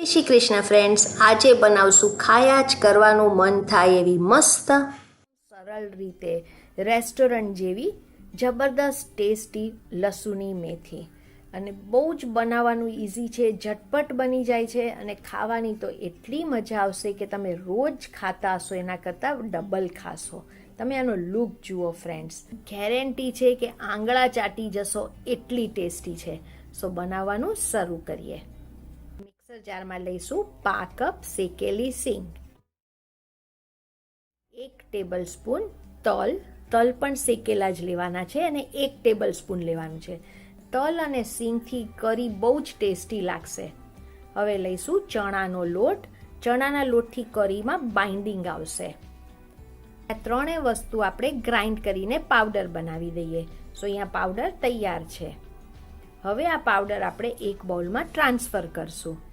Shri Krishna friends આજે બનાવશું ખાયા જ કરવાનું મન થાય એવી મસ્ત, સરળ રીતે રેસ્ટોરન્ટ જેવી જબરદસ્ત ટેસ્ટી લસુની મેથી. અને બહુ જ બનાવવાનું ઇઝી છે, ઝટપટ બની જાય છે અને ખાવાની તો એટલી મજા આવશે કે તમે રોજ ખાતા હશો, એના કરતાં ડબલ ખાશો. તમે આનો લુક જુઓ ફ્રેન્ડ્સ ગેરંટી છે કે આંગળા ચાટી જશો, એટલી ટેસ્ટી છે. સો બનાવવાનું શરૂ કરીએ. મિક્સર જારમાં લઈશું પા કપ શેકેલી સિંગ. એક ટેબલ સ્પૂન તલ. તલ પણ શેકેલા જ લેવાના છે અને એક ટેબલ સ્પૂન લેવાનું છે. તલ અને સિંગથી કરી બહુ જ ટેસ્ટી લાગશે. હવે લઈશું ચણાનો લોટ. ચણાના લોટથી કરીમાં બાઇન્ડિંગ આવશે. આ ત્રણેય વસ્તુ આપણે ગ્રાઇન્ડ કરીને પાવડર બનાવી દઈએ. સો, અહીંયા પાવડર તૈયાર છે. હવે આ પાવડર આપણે એક બાઉલમાં ટ્રાન્સફર કરશું.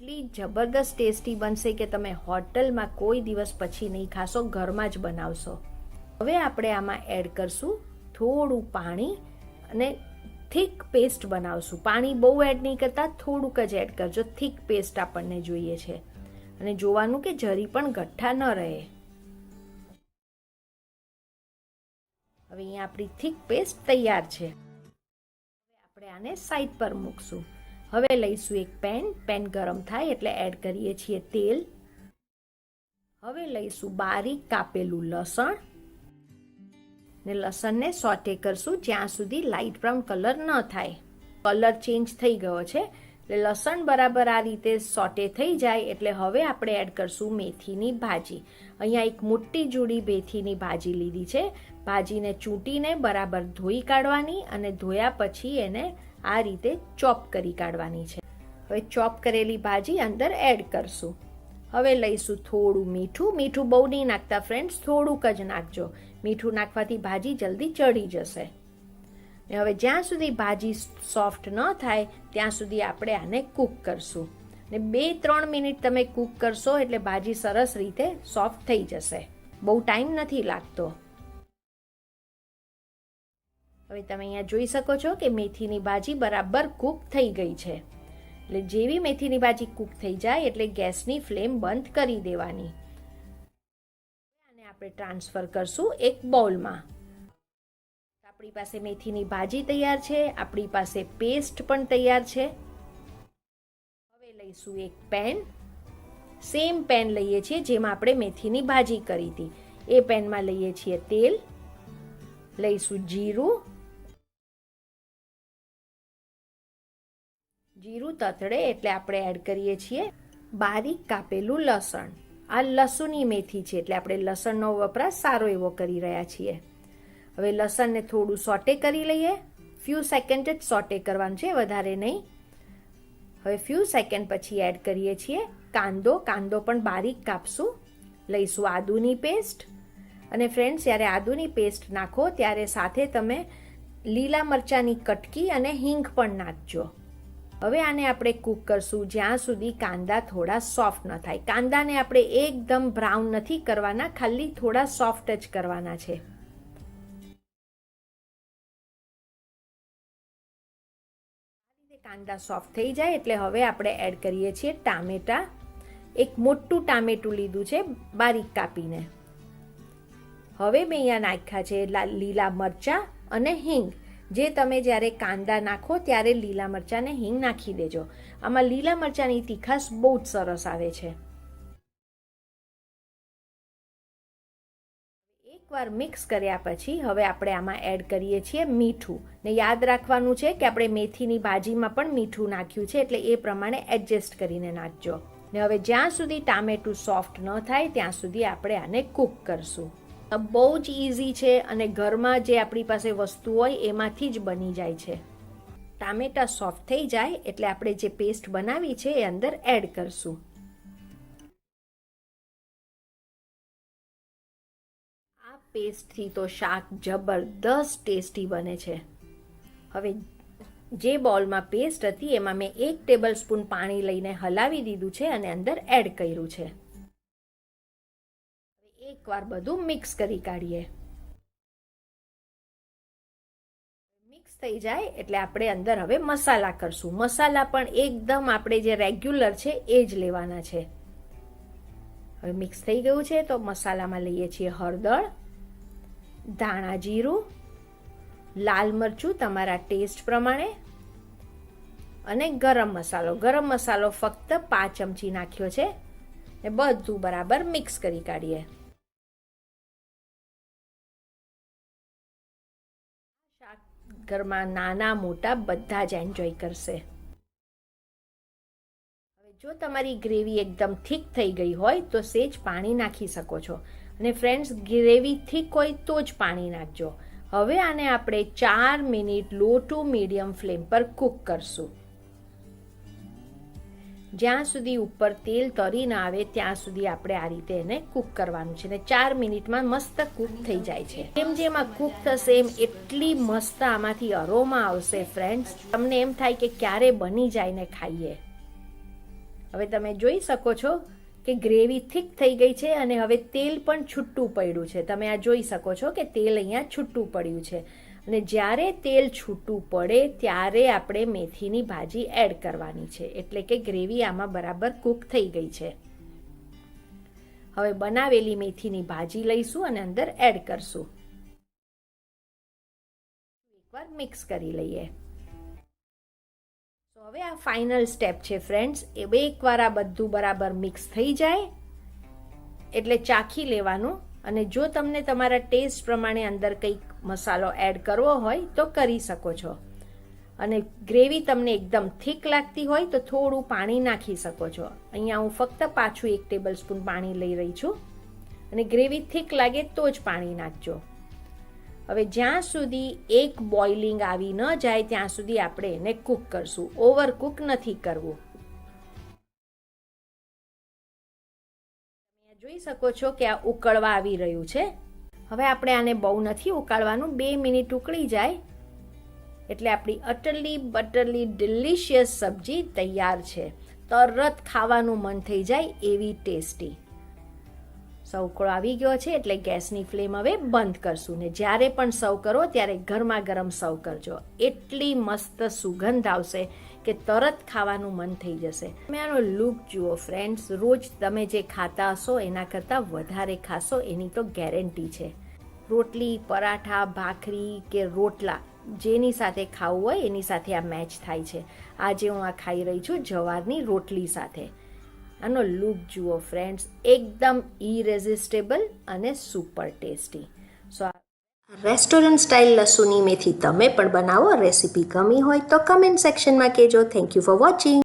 એટલી જબરદસ્ત ટેસ્ટી બનશે કે તમે હોટલમાં કોઈ દિવસ પછી નહીં ખાશો, ઘરમાં જ બનાવશો. હવે આપણે આમાં એડ કરશું થોડું પાણી અને થીક પેસ્ટ બનાવશું. પાણી બહુ એડ નહીં કરતા, થોડુંક જ એડ કરજો. થીક પેસ્ટ આપણને જોઈએ છે. અને જોવાનું કે જરી પણ ગઠ્ઠા ન રહે. હવે અહીંયા આપણી થીક પેસ્ટ તૈયાર છે. આપણે આને સાઈડ પર મૂકશું. હવે લઈશું એક પેન. પેન ગરમ થાય એટલે એડ કરીએ છીએ તેલ. હવે લઈશું બારીક કાપેલું લસણ. ને લસણને સોટે કરશું જ્યાં સુધી લાઇટ બ્રાઉન કલર ન થાય. કલર ચેન્જ થઈ ગયો છે. એટલે લસણ બરાબર આ રીતે સોટે થઈ જાય એટલે હવે આપણે એડ કરશું મેથીની ભાજી. અહીંયા એક મોટી જોડી મેથીની ભાજી લીધી છે. ભાજીને ચૂંટીને બરાબર ધોઈ કાઢવાની અને ધોયા પછી એને આ રીતે ચોપ કરી કાઢવાની છે. હવે ચોપ કરેલી ભાજી અંદર એડ કરશું. હવે લઈશું થોડું મીઠું. મીઠું બહુ નહીં નાખતા ફ્રેન્ડ્સ થોડુંક જ નાખજો. મીઠું નાખવાથી ભાજી જલ્દી ચડી જશે. ને હવે જ્યાં સુધી ભાજી સોફ્ટ ન થાય, ત્યાં સુધી આપણે આને કૂક કરશું. ને બે ત્રણ મિનિટ તમે કૂક કરશો એટલે ભાજી સરસ રીતે સોફ્ટ થઈ જશે. બહુ ટાઈમ નથી લાગતો. હવે તમે અહીંયા જોઈ શકો છો કે મેથીની ભાજી બરાબર કૂક થઈ ગઈ છે. એટલે જેવી મેથીની ભાજી કૂક થઈ જાય એટલે ગેસની ફ્લેમ બંધ કરી દેવાની. આને આપણે ટ્રાન્સફર કરશું એક બાઉલમાં આપણી પાસે મેથીની ભાજી તૈયાર છે, આપણી પાસે પેસ્ટ પણ તૈયાર છે. હવે લઈશું એક પેન. સેમ પેન લઈએ છીએ જેમાં આપણે મેથીની ભાજી કરી હતી. એ પેનમાં લઈએ છીએ તેલ. લઈશું જીરું. જીરું તતડે એટલે આપણે એડ કરીએ છીએ બારીક કાપેલું લસણ. આ લસુની મેથી છે એટલે આપણે લસણનો વપરાશ સારો એવો કરી રહ્યા છીએ. હવે લસણને થોડું સોટે કરી લઈએ. ફ્યુ સેકન્ડ જ સોટે કરવાનું છે, વધારે નહીં. હવે ફ્યુ સેકન્ડ પછી એડ કરીએ છીએ કાંદો. કાંદો પણ બારીક કાપશું. લઈશું આદુની પેસ્ટ અને ફ્રેન્ડ્સ જ્યારે આદુની પેસ્ટ નાખો, ત્યારે સાથે તમે લીલા મરચાંની કટકી અને હિંગ પણ નાખજો. હવે આને આપણે કૂક કરશું, જ્યાં સુધી કાંદા થોડા સોફ્ટ ન થાય. કાંદાને આપણે એકદમ બ્રાઉન નથી કરવાના, ખાલી થોડા સોફ્ટ જ કરવાના છે. કાંદા સોફ્ટ થઈ જાય, એટલે હવે આપણે એડ કરીએ છીએ ટામેટા. એક મોટું ટામેટું લીધું છે, બારીક કાપીને. હવે મેં અહીંયા નાખ્યા છે લીલા મરચાં અને હિંગ. જે તમે જ્યારે કાંદા નાખો ત્યારે લીલા મરચાંને હિંગ નાખી દેજો. આમાં લીલા મરચાંની તીખાશ બહુ જ સરસ આવે છે. એકવાર મિક્સ કર્યા પછી હવે આપણે આમાં એડ કરીએ છીએ મીઠું. ને યાદ રાખવાનું છે કે આપણે મેથીની ભાજીમાં પણ મીઠું નાખ્યું છે એટલે એ પ્રમાણે એડજસ્ટ કરીને નાખજો. ને હવે જ્યાં સુધી ટામેટું સોફ્ટ ન થાય ત્યાં સુધી આપણે આને કૂક કરશું. બહુ જ ઇઝી છે અને ઘરમાં જે આપણી પાસે વસ્તુ હોય એમાંથી જ બની જાય છે. ટામેટા સોફ્ટ થઈ જાય એટલે આપણે જે પેસ્ટ બનાવી છે એ અંદર એડ કરશું. આ પેસ્ટથી તો શાક જબરદસ્ત ટેસ્ટી બને છે. હવે જે બોલમાં પેસ્ટ હતી એમાં મેં એક ટેબલ સ્પૂન પાણી લઈને હલાવી દીધું છે અને અંદર એડ કર્યું છે. એકવાર બધું મિક્સ કરી કાઢીએ. મિક્સ થઈ જાય એટલે આપણે અંદર હવે મસાલા કરશું. મસાલા પણ એકદમ આપણે જે રેગ્યુલર છે એ જ લેવાના છે. હવે મિક્સ થઈ ગયું છે તો મસાલામાં લઈએ છીએ હળદર, ધાણા જીરું, લાલ મરચું તમારા ટેસ્ટ પ્રમાણે અને ગરમ મસાલો. ગરમ મસાલો ફક્ત પાંચ ચમચી નાખ્યો છે ને બધું બરાબર મિક્સ કરી કાઢીએ. ઘરમાં નાના મોટા બધા જ એન્જોય કરશે. હવે જો તમારી ગ્રેવી એકદમ થીક થઈ ગઈ હોય, તો સેજ પાણી નાખી શકો છો. અને ફ્રેન્ડ્સ ગ્રેવી થીક હોય તો જ પાણી નાખજો. હવે આને આપણે ચાર minute low to medium flame પર કૂક કરશું. જ્યાં સુધી ઉપર તેલ તરી ના આવે, ત્યાં સુધી આપણે આ રીતે એને કૂક કરવાનું છે. ને ચાર મિનિટમાં મસ્ત કૂક થઈ જાય છે. જેમ જેમ આ કૂક થશે, એમ એટલી મસ્ત આમાંથી અરોમા આવશે ફ્રેન્ડ્સ તમને એમ થાય કે ક્યારે બની જાય ને ખાઈએ. હવે તમે જોઈ શકો છો કે ગ્રેવી થીક થઈ ગઈ છે અને હવે તેલ પણ છૂટું પડ્યું છે. તમે આ જોઈ શકો છો કે તેલ અહીંયા છૂટું પડ્યું છે. અને જ્યારે તેલ છૂટું પડે, ત્યારે આપણે મેથીની ભાજી એડ કરવાની છે. એટલે કે ગ્રેવી આમાં બરાબર કૂક થઈ ગઈ છે. હવે બનાવેલી મેથીની ભાજી લઈશું અને અંદર એડ કરશું. એકવાર મિક્સ કરી લઈએ. તો હવે આ ફાઇનલ સ્ટેપ છે ફ્રેન્ડ્સ. એ બે એકવાર આ બધું બરાબર મિક્સ થઈ જાય. એટલે ચાખી લેવાનું. અને જો તમને તમારા ટેસ્ટ પ્રમાણે અંદર કંઈક મસાલો એડ કરવો હોય, તો કરી શકો છો. અને ગ્રેવી તમને એકદમ થીક લાગતી હોય, તો થોડું પાણી નાખી શકો છો. અહીંયા હું ફક્ત પાછું એક ટેબલ સ્પૂન પાણી લઈ રહી છું. અને ગ્રેવી થીક લાગે તો જ પાણી નાખજો. હવે જ્યાં સુધી એક બોઇલિંગ આવી ન જાય, ત્યાં સુધી આપણે એને કૂક કરશું. ઓવર કૂક નથી કરવું. જોઈ શકો છો કે આ ઉકળવા આવી રહ્યું છે. હવે આપણે આને બહુ નથી ઉકાળવાનું, બે મિનિટ ઉકળી જાય. એટલે આપણી અટલી બટરલી ડિલિશિયસ સબ્જી તૈયાર છે. તરત ખાવાનું મન થઈ જાય એવી ટેસ્ટી. સવકળો આવી ગયો છે એટલે ગેસની ફ્લેમ હવે બંધ કરશું ને જ્યારે પણ સર્વ કરો ત્યારે ગરમા ગરમ સર્વ કરજો. એટલી મસ્ત સુગંધ આવશે. કે તરત ખાવાનું મન થઈ જશે. તમે આનો લુક જુઓ ફ્રેન્ડ્સ રોજ તમે જે ખાતા હશો એના કરતાં વધારે ખાશો એની તો ગેરંટી છે. રોટલી, પરાઠા, ભાખરી કે રોટલા જેની સાથે ખાવું હોય એની સાથે આ મેચ થાય છે. આજે હું આ ખાઈ રહી છું જવારની રોટલી સાથે. આનો લુક જુઓ ફ્રેન્ડ્સ એકદમ ઇરેઝિસ્ટેબલ અને super tasty so restaurant style lasuni methi તમે પણ બનાવો. રેસીપી ગમી હોય તો કમેન્ટ સેક્શનમાં કહેજો. Thank you for watching